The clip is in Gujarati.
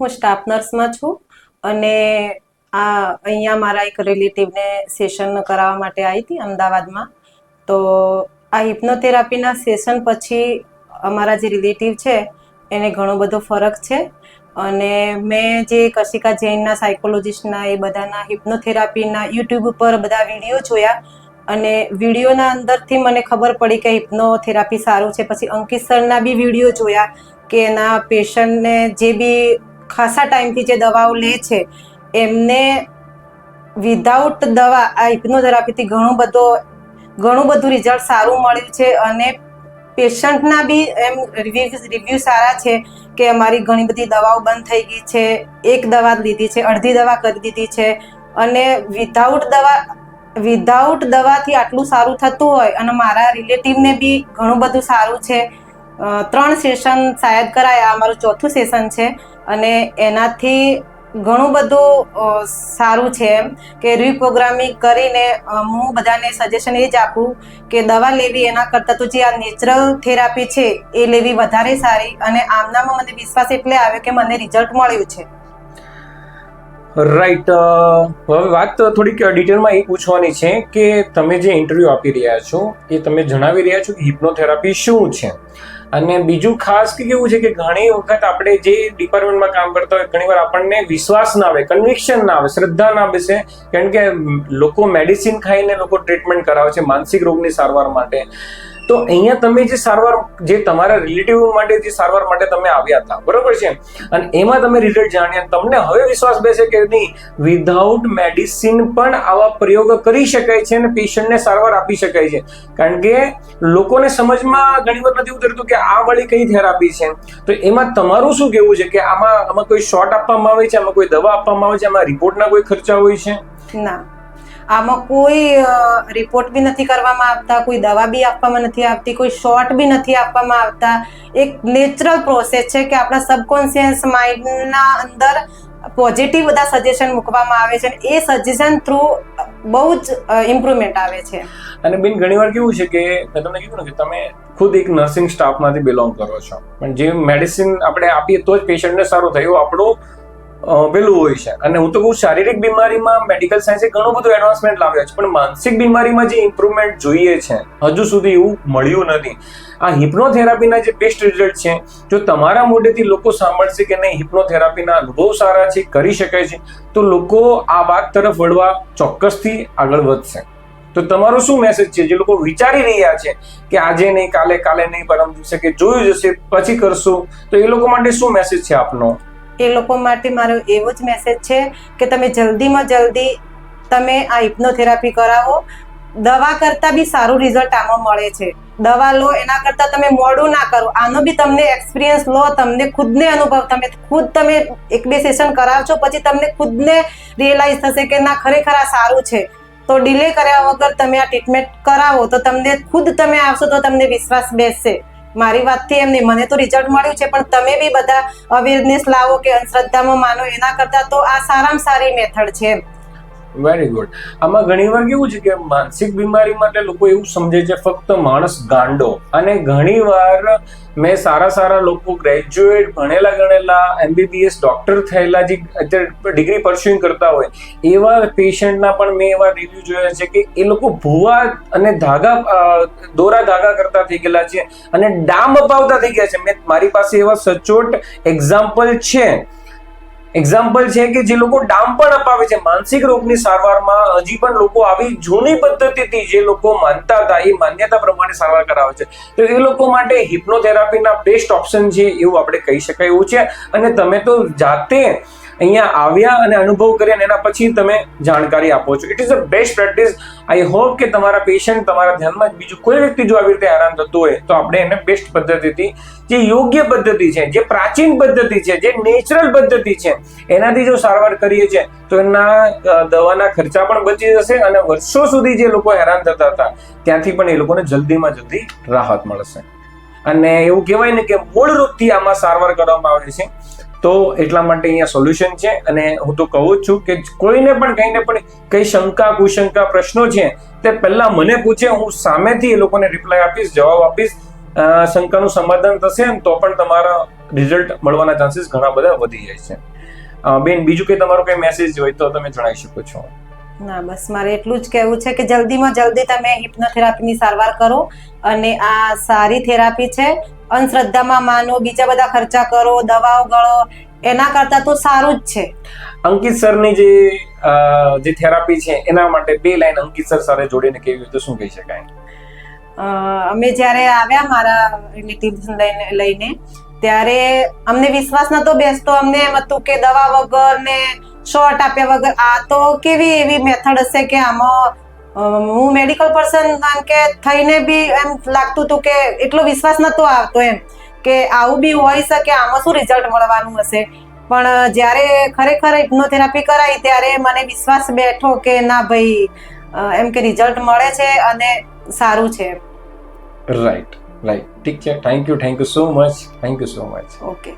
હું સ્ટાફ નર્સમાં છું અને આ અહીંયા મારા એક રિલેટિવને સેશન કરાવવા માટે આવી હતી અમદાવાદમાં. તો આ હિપ્નોથેરાપીના સેશન પછી અમારા જે રિલેટિવ છે, એને ઘણો બધો ફરક છે. અને મેં જે કશિકા જૈનના સાયકોલોજિસ્ટના એ બધાના હિપ્નોથેરાપીના યુટ્યુબ ઉપર બધા વીડિયો જોયા અને વિડીયોના અંદરથી મને ખબર પડી કે હિપ્નોથેરાપી સારું છે. પછી અંકિત સરના બી વીડિયો જોયા કે એના પેશન્ટને જે બી ખાસા ટાઈમથી જે દવાઓ લે છે, એમને વિધાઉટ દવા, આ હિપ્નોથેરાપીથી ઘણું બધો, ઘણું બધું રિઝલ્ટ સારું મળ્યું છે અને પેશન્ટના બી એમ રિવ્યૂ રિવ્યુ સારા છે કે અમારી ઘણી બધી દવાઓ બંધ થઈ ગઈ છે, એક દવા લીધી છે, અડધી દવા કરી દીધી છે અને વિધાઉટ દવા વિધાઉટ દવાથી આટલું સારું થતું હોય અને મારા રિલેટિવને બી ઘણું બધું સારું છે ત્રણ સેશન શાયદ કરાયા. આ મારું ચોથું સેશન છે અને એનાથી ઘણું બધું સારું છે એમ કે રીપ્રોગ્રામિંગ કરીને હું બધાને સજેશન એ જ આપું કે દવા લેવી એના કરતાં તો જે આ નેચરલ થેરાપી છે એ લેવી વધારે સારી અને આમનામાં મને વિશ્વાસ એટલે આવ્યો કે મને રિઝલ્ટ મળ્યું છે. રાઈટ હવે વાત થોડીક ડિટેલમાં એ પૂછવાની છે કે તમે જે ઇન્ટરવ્યૂ આપી રહ્યા છો, એ તમે જણાવી રહ્યા છો કે હિપ્નોથેરાપી શું છે? અને બીજું ખાસ કે કેવું છે કે ઘણી વખત આપણે જે ડિપાર્ટમેન્ટમાં કામ કરતા હોય, ઘણીવાર આપણને વિશ્વાસ ના આવે કન્વિક્શન ના આવે, શ્રદ્ધા ના બેસે. કારણ કે લોકો મેડિસિન ખાઈને લોકો ટ્રીટમેન્ટ કરાવે છે માનસિક રોગની સારવાર માટે. તો અહીંયા તમે જે સારવાર, જે તમારા રિલેટિવ માટે, જે સારવાર માટે તમે આવ્યા હતા, બરોબર છે? અને એમાં તમે રિઝલ્ટ જાણ્યા. તમને હવે વિશ્વાસ બેસે કે નહીં વિધાઉટ મેડિસિન પણ આવા પ્રયોગ કરી શકાય છે અને પેશન્ટને સારવાર આપી શકાય છે. કારણ કે લોકોને સમજમાં ઘણી વાર નથી ઉતરતું કે આ વળી કઈ થેરાપી છે. તો એમાં તમારું શું કહેવું છે કે આમાં આમાં કોઈ શોર્ટ આપવામાં આવે છે? આમાં કોઈ દવા આપવામાં આવે છે? આમાં રિપોર્ટના કોઈ ખર્ચા હોય છે? ના. આમાં કોઈ રિપોર્ટ બી નથી કરવામાં આવતા, કોઈ દવા બી આપવામાં નથી આવતી, કોઈ શોર્ટ બી નથી આપવામાં આવતા. એક નેચરલ પ્રોસેસ છે કે આપણા સબકોન્શિયસ માઇન્ડના અંદર પોઝિટિવ બધા સજેશન મૂકવામાં આવે છે એ સજેશન થ્રુ બહુ જ ઇમ્પ્રુવમેન્ટ આવે છે. અને બેન, ઘણીવાર કેવું છે કે, મેં તમને કીધું ને કે તમે ખુદ એક નર્સિંગ સ્ટાફમાંથી બિલોંગ કરો છો. પણ જે મેડિસિન આપણે આપીએ તો જ પેશન્ટને સારું થાય. આપણું પેલું હોય છે. અને હું તો કહું શારીરિક બીમારીમાં મેડિકલ સાયન્સે ઘણું બધું એડવાન્સમેન્ટ લાવ્યા છે. પણ માનસિક બીમારીમાં જે ઇમ્પ્રુવમેન્ટ જોઈએ છે, હજુ સુધી એવું મળ્યું નથી. આ હિપ્નોથેરાપીના જે બેસ્ટ રિઝલ્ટ છે, જો તમારા મોઢેથી લોકો સાંભળશે કે નહીં હિપ્નોથેરાપીના અનુભવ સારા છે, કરી શકાય છે, તો લોકો આ વાત તરફ વળવા ચોક્કસથી આગળ વધશે. તો તમારો શું મેસેજ છે? જે લોકો વિચારી રહ્યા છે કે આજે નહીં, કાલે કાલે નહીં, પરમ દિવસે, કે જોયું જશે પછી કરશું, તો એ લોકો માટે શું મેસેજ છે આપનો? એ લોકો માટે મારો એવો જ મેસેજ છે કે તમે જલ્દીમાં જલ્દી તમે આ હિપ્નોથેરાપી કરાવો. દવા કરતાં બી સારું રિઝલ્ટ આમાં મળે છે. દવા લો, એના કરતાં તમે મોડું ના કરો. આનો બી તમને એક્સપિરિયન્સ લો, તમને ખુદને અનુભવ, તમે ખુદ તમે એક બે સેશન કરાવશો, પછી તમને ખુદને રિયલાઇઝ થશે કે ના, ખરેખર આ સારું છે. તો ડિલે કર્યા વગર તમે આ ટ્રીટમેન્ટ કરાવો, તો તમને ખુદ તમે આવશો તો તમને વિશ્વાસ બેસશે. મારી વાતથી એમ નહીં મને તો રિઝલ્ટ મળ્યું છે, પણ તમે બી બધા અવેરનેસ લાવો કે અંધશ્રદ્ધામાં માનો એના કરતાં તો આ સારામાં સારી મેથડ છે એમ. વેરી ગુડ આમાં ઘણીવાર કેવું છે કે માનસિક બીમારી માટે લોકો એવું સમજે છે, ફક્ત માણસ ગાંડો. અને ઘણીવાર મેં સારા સારા લોકો ગ્રેજ્યુએટ ભણેલા ગણેલા એમબીબીએસ ડોક્ટર થયેલા, જે અત્યારે ડિગ્રી પરસ્યુઇંગ કરતા હોય, એવા પેશન્ટના પણ મેં એવા રિવ્યુ જોયા છે કે એ લોકો ભૂવા અને ધાગા દોરા ધાગા કરતા થઈ ગયેલા છે અને ડામ અપાવતા થઈ ગયા છે. મેં મારી પાસે એવા સચોટ એક્ઝામ્પલ છે. એક્ઝામ્પલ છે કે જે લોકો ડામ પણ અપાવે છે. માનસિક રોગની સારવારમાં હજી પણ લોકો આવી જૂની પદ્ધતિથી જે લોકો માનતા હતા, એ માન્યતા પ્રમાણે સારવાર કરાવે છે. તો એ લોકો માટે હિપ્નોથેરાપીના બેસ્ટ ઓપ્શન છે એવું આપણે કહી શકાય એવું છે. અને તમે તો જાતે અહીંયા આવ્યા અને અનુભવ કર્યા અને એના પછી તમે જાણકારી આપો છો. It is a best practice I hope કે તમારા પેશન્ટ તમારા ધ્યાનમાં બીજું કોઈ વ્યક્તિ જો આવી રીતે હેરાન થતું હોય, તો આપણે એને બેસ્ટ પદ્ધતિથી જે યોગ્ય પદ્ધતિ છે, જે પ્રાચીન પદ્ધતિ છે, જે નેચરલ પદ્ધતિ છે, એનાથી જો સારવાર કરીએ છીએ, તો એના દવાના ખર્ચા પણ બચી જશે અને વર્ષો સુધી જે લોકો હેરાન થતા હતા, ત્યાંથી પણ એ લોકોને જલ્દીમાં જલ્દી રાહત મળશે. અને એવું કહેવાય ને કે મૂળ રૂપથી આમાં સારવાર કરવામાં આવે છે. તો એટલા માટે અહીંયા સોલ્યુશન છે અને હું તો કહું છું કે કોઈને પણ કંઈને પણ કઈ શંકા, કુશંકા, પ્રશ્નો છે તે પહેલા મને પૂછે, હું સામેથી એ લોકોને રિપ્લાય આપીશ, જવાબ આપીશ. શંકાનું સમાધાન થશે ને તો પણ તમારા રિઝલ્ટ મળવાના ચાન્સીસ ઘણા બધા વધી જાય છે. બેન, બીજું કંઈ તમારો કંઈ મેસેજ હોય તો તમે જણાવી શકો છો? ના બસ મારે એટલું જ કહેવું છે કે જલ્દીમાં જલ્દી તમે હિપ્નોથેરાપીની સારવાર કરો અને આ સારી થેરાપી છે. અંધશ્રદ્ધામાં માનો બીજા બધા ખર્ચા કરો દવાઓ ગળો એના કરતાં તો સારું જ છે. અંકિત સરની જે જે થેરાપી છે એના માટે બે લાઈન અંકિત સર સાથે જોડીને કેવી હોય તો શું કહી શકાય? અમે જ્યારે આવ્યા મારા રિલેટિવ્સ લઈને લઈને ત્યારે અમને વિશ્વાસ નતો બેસતો. અમને એમ હતું કે દવા વગર ને શોર્ટ આપ્યા વગર. આ તો કેવી એવી મેથડ હશે કે આમાં હું મેડિકલ પર્સન કારણ કે થઈને બી એમ લાગતું હતું કે એટલો વિશ્વાસ નહોતો આવતો એમ કે આવું બી હોઈ શકે આમાં શું રિઝલ્ટ મળવાનું હશે? પણ જ્યારે ખરેખર હિપ્નોથેરાપી કરાવી ત્યારે મને વિશ્વાસ બેઠો કે ના ભાઈ એમ કે રિઝલ્ટ મળે છે અને સારું છે. રાઈટ રાઈટ ઠીક છે. Thank you thank you so much thank you so much okay